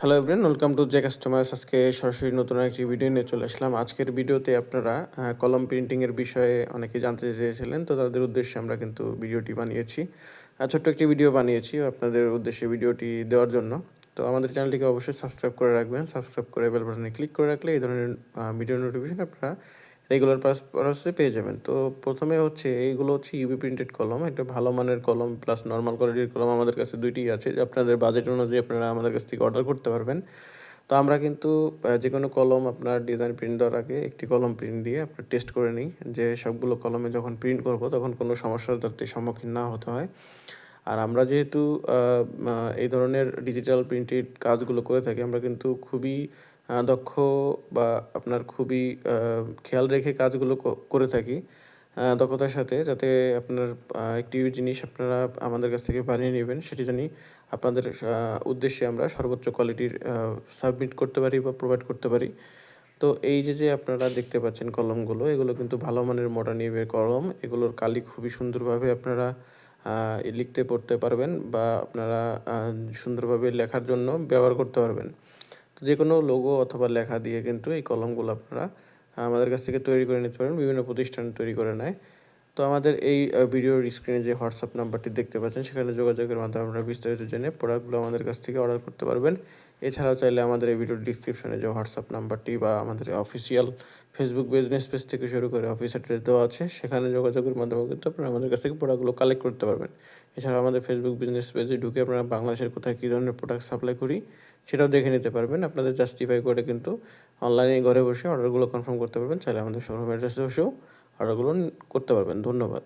Hello everyone welcome to J customers আজকে সরাসরি নতুন একটি ভিডিও নিয়ে চলে আসলাম। আজকের ভিডিওতে আপনারা কলম প্রিন্টিংয়ের বিষয়ে অনেকে জানতে চেয়েছিলেন, তো তাদের উদ্দেশ্যে আমরা কিন্তু ভিডিওটি বানিয়েছি। ছোট্ট একটি ভিডিও বানিয়েছি আপনাদের উদ্দেশ্যে ভিডিওটি দেওয়ার জন্য। তো আমাদের চ্যানেলটিকে অবশ্যই সাবস্ক্রাইব করে রাখবেন। সাবস্ক্রাইব করে বেল বাটনে ক্লিক করে রাখলে এই ধরনের ভিডিও নোটিফিকেশন আপনারা রেগুলার পারপাসে পেয়ে যাবেন। তো প্রথমে হচ্ছে এইগুলো হচ্ছে ইউবি প্রিন্টেড কলম এটা ভালো মানের কলম প্লাস নর্মাল কোয়ালিটির কলম আমাদের কাছে দুইটি আছে, যে আপনাদের বাজেট অনুযায়ী আপনারা আমাদের কাছ থেকে অর্ডার করতে পারবেন। তো আমরা কিন্তু যে কোনো কলম আপনার ডিজাইন প্রিন্ট দেওয়ার আগে একটি কলম প্রিন্ট দিয়ে আপনার টেস্ট করে নিই, যে সবগুলো কলমে যখন প্রিন্ট করব তখন কোনো সমস্যার যাতে সম্মুখীন না হতে হয়। আর আমরা যেহেতু এই ধরনের ডিজিটাল প্রিন্টেড কাজগুলো করে থাকি, আমরা কিন্তু খুবই দক্ষ বা আপনার খুবই খেয়াল রেখে কাজগুলো করে থাকি দক্ষতার সাথে যাতে আপনার একটি জিনিস আপনারা আমাদের কাছ থেকে বানিয়ে নেবেন, সেটি জানি আপনাদের উদ্দেশ্যে আমরা সর্বোচ্চ কোয়ালিটির সাবমিট করতে পারি বা প্রোভাইড করতে পারি। তো এই যে যে আপনারা দেখতে পাচ্ছেন কলমগুলো, এগুলো কিন্তু ভালো মানের মডার্ন ইউবের কলম, এগুলোর কালি খুবই সুন্দরভাবে আপনারা লিখতে, পড়তে পারবেন বা আপনারা সুন্দরভাবে লেখার জন্য ব্যবহার করতে পারবেন। তো যে কোনো লোগো অথবা লেখা দিয়ে কিন্তু এই কলমগুলো আপনারা আমাদের কাছ থেকে তৈরি করে নিতে পারেন। বিভিন্ন প্রতিষ্ঠান তৈরি করে নেয়। তো আমাদের এই ভিডিওর স্ক্রিনে যে হোয়াটসঅ্যাপ নাম্বারটি দেখতে পাচ্ছেন, সেখানে যোগাযোগের মাধ্যমে আপনারা বিস্তারিত জেনে প্রোডাক্টগুলো আমাদের কাছ থেকে অর্ডার করতে পারবেন। এছাড়াও চাইলে আমাদের এই ভিডিওর ডিসক্রিপশনে যে হোয়াটসঅ্যাপ নাম্বারটি বা আমাদের অফিসিয়াল ফেসবুক বিজনেস পেজ থেকে শুরু করে অফিস অ্যাড্রেস দেওয়া আছে, সেখানে যোগাযোগের মাধ্যমে কিন্তু আপনারা আমাদের কাছ থেকে প্রোডাক্টগুলো কালেক্ট করতে পারবেন। এছাড়াও আমাদের ফেসবুক বিজনেস পেজে ঢুকে আপনারা বাংলাদেশের কোথায় কী ধরনের প্রোডাক্ট সাপ্লাই করি, সেটাও দেখে নিতে পারবেন। আপনাদের জাস্টিফাই করে কিন্তু অনলাইনে ঘরে বসে অর্ডারগুলো কনফার্ম করতে পারবেন। চাইলে আমাদের শোরুম অ্যাড্রেসে বসেও অর্ডারগুলো করতে পারবেন ধন্যবাদ।